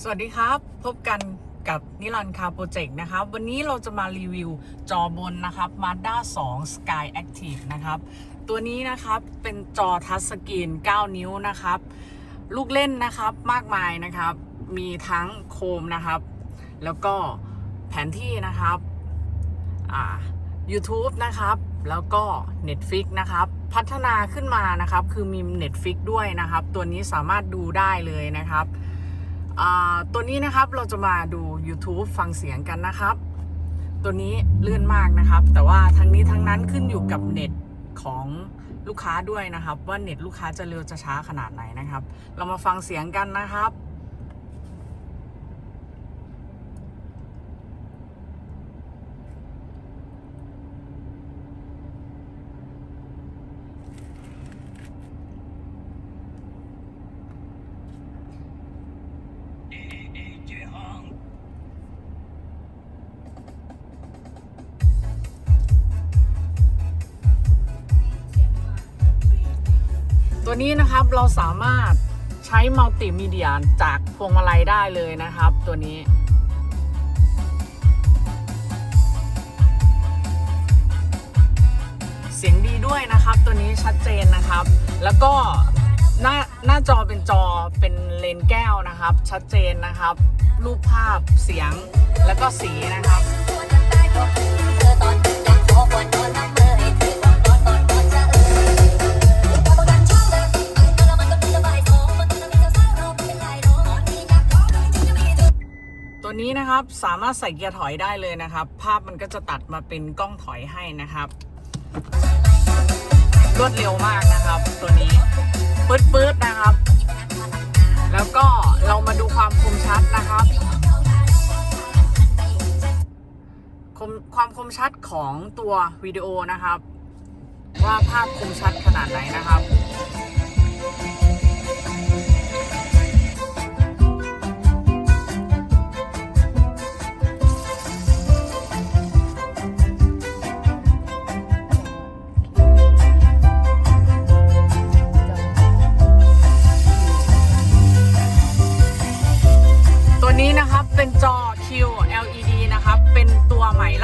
สวัสดีครับ พบกันกับนิรันดร์คาโปรเจกต์นะครับ วันนี้เราจะมารีวิวจอบนนะครับ Mazda 2 Sky Active นะครับ ตัวนี้นะครับเป็นจอทัชสกรีน 9 นิ้วนะครับ ลูกเล่นนะครับมากมายนะครับ มีทั้งโคมนะครับ แล้วก็แผนที่นะครับอ่า YouTube นะครับ แล้วก็ Netflix นะครับ พัฒนาขึ้นมานะครับ คือมี Netflix ด้วยนะครับ ตัวนี้สามารถดูได้เลยนะครับ ตัวนี้นะครับเราจะมาดู YouTube ฟังเสียงกันนะครับ ตัวนี้เลื่อนมากนะครับ แต่ว่าทั้งนี้ทั้งนั้นขึ้นอยู่กับเน็ตของลูกค้าด้วยนะครับ ว่าเน็ตลูกค้าจะเร็วจะช้าขนาดไหนนะครับ เรามาฟังเสียงกันนะครับ ตัวนี้นะครับเราสามารถใช้มัลติมีเดียจากพวงมาลัยได้เลยนะครับ ตัวนี้เสียงดีด้วยนะครับ ตัวนี้ชัดเจนนะครับ แล้วก็หน้าหน้าจอเป็นจอเป็นเลนแก้วนะครับ ชัดเจนนะครับ รูปภาพเสียงแล้วก็สีนะครับ สามารถใส่เกียร์ถอยได้เลยนะครับ ภาพมันก็จะตัดมาเป็นกล้องถอยให้นะครับ รวดเร็วมากนะครับ ตัวนี้ปื๊ดปื๊ดๆนะครับ แล้วก็เรามาดูความคมชัดนะครับคมความคมชัดของตัววิดีโอนะครับ ว่าภาพคมชัดขนาดไหนนะครับ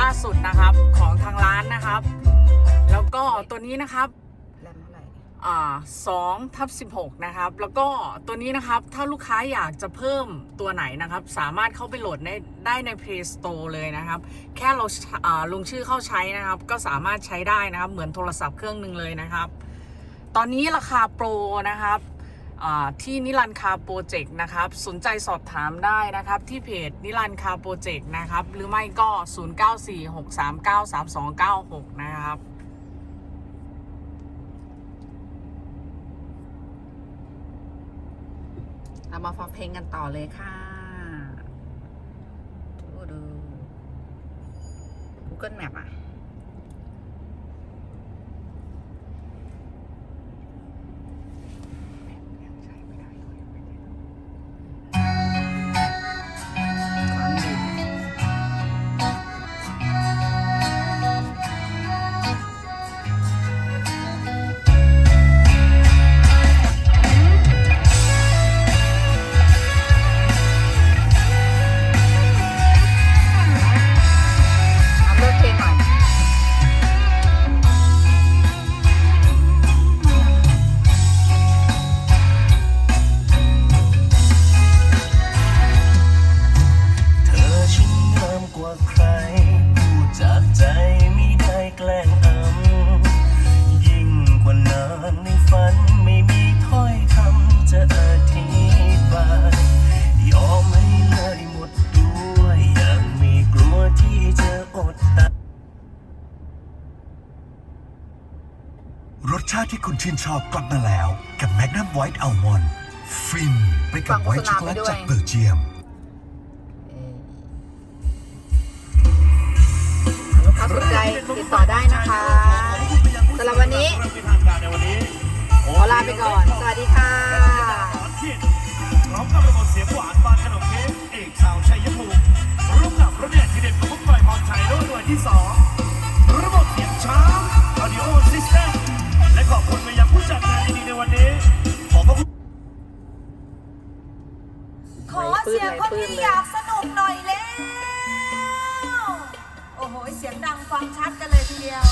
าสุดนะครับของทางร้านนะครับ แล้วก็ตัวนี้นะครับแรมเท่าไหร่อ่า2ทับ16นะครับ แล้วก็ตัวนี้นะครับถ้าลูกค้าอยากจะเพิ่มตัวไหนนะครับ สามารถเข้าไปโหลดได้ได้ใน Play Store เลยนะครับ แค่เราอ่าลงชื่อเข้าใช้นะครับ ก็สามารถใช้ได้นะครับ เหมือนโทรศัพท์เครื่องหนึ่งเลยนะครับ ตอนนี้ราคาโปรนะครับ ที่นิรันดร์คาโปรเจกต์นะครับ สนใจสอบถามได้นะครับ ที่เพจนิรันดร์คาโปรเจกต์นะครับ หรือไม่ก็ 0946393296 นะครับ เรามาฟังเพลงกันต่อเลยค่ะดูดู Google Map อะาติที่คุณชื่นชอบกลับมาแล้ว กับ Magnum White Almond ฟินไปกับไวท์ช็อกโกแลตโฆษณาไปด้วยจากเบลเจียม ปื้ดเสียไหงลคนปื้ดที่เลอยยากสนุกหน่อยแล้ว โอ้โห เสียงดังฟังชัดกันเลยทีเดียว